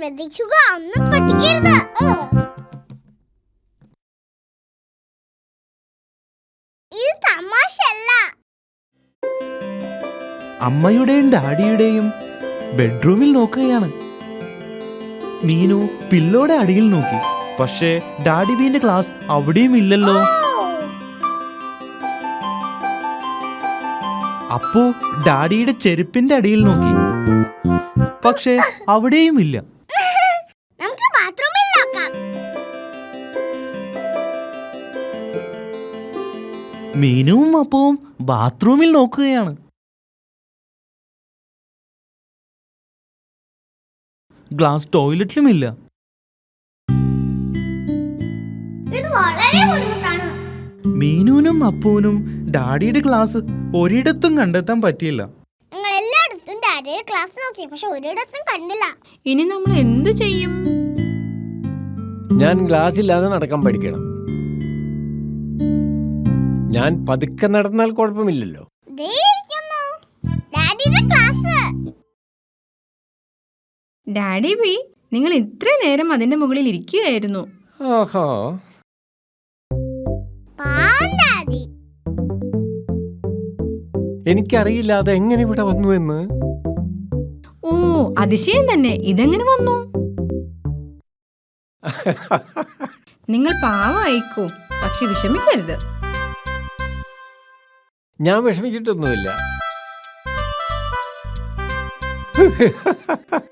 ശ്രദ്ധിക്കുക. ഒന്നും പൊട്ടിക്കരുത് ഇത് തമാശല്ല അമ്മയുടെയും ഡാഡിയുടെയും ബെഡ്റൂമിൽ നോക്കുകയാണ്. മീനു പില്ലോടെ അടിയിൽ നോക്കി. പക്ഷേ ഡാഡി ബീന്റെ ക്ലാസ് അവിടെയും ഇല്ലല്ലോ. അപ്പോ ഡാഡിയുടെ ചെരുപ്പിന്റെ അടിയിൽ നോക്കി. പക്ഷേ അവിടെയും ഇല്ല. മീനുവും അപ്പവും ബാത്റൂമിൽ നോക്കുകയാണ്. ഗ്ലാസ് ടോയ്ലറ്റിലുമില്ല. ഇത് വളരെ ബുദ്ധിമുട്ടാണ്. മീനുവിനും അപ്പൂനും ഡാഡിയുടെ ക്ലാസ് ഒരിടത്തും കണ്ടെത്താൻ പറ്റിയില്ല. ഞങ്ങൾ എല്ലായിടത്തും ഡാഡിയുടെ ക്ലാസ് നോക്കി പക്ഷെ ഒരിടത്തും കണ്ടില്ല. ഇനി നമ്മൾ എന്തു ചെയ്യും? ഞാൻ ഗ്ലാസ് ഇല്ലാതെ നടക്കാൻ പഠിക്കണം. ഞാൻ പതുക്കെ നടന്നാൽ കുഴപ്പമില്ലല്ലോ. ദേ ഇരിക്കുന്നു. ഡാഡിയുടെ ക്ലാസ്. ഡാഡി ബി നിങ്ങൾ ഇത്ര നേരം അതിന്റെ മുകളിൽ ഇരിക്കുകയായിരുന്നു. ഡാഡി. എനിക്കറിയില്ല അത് എങ്ങനെ ഇവിടെ വന്നു എന്ന്. ഓ അതിശയം തന്നെ. ഇതെങ്ങനെ വന്നു? നിങ്ങൾ പാവായിക്കോ പക്ഷെ വിഷമിക്കരുത്. ഞാൻ വിഷമിച്ചിട്ടൊന്നുമില്ല.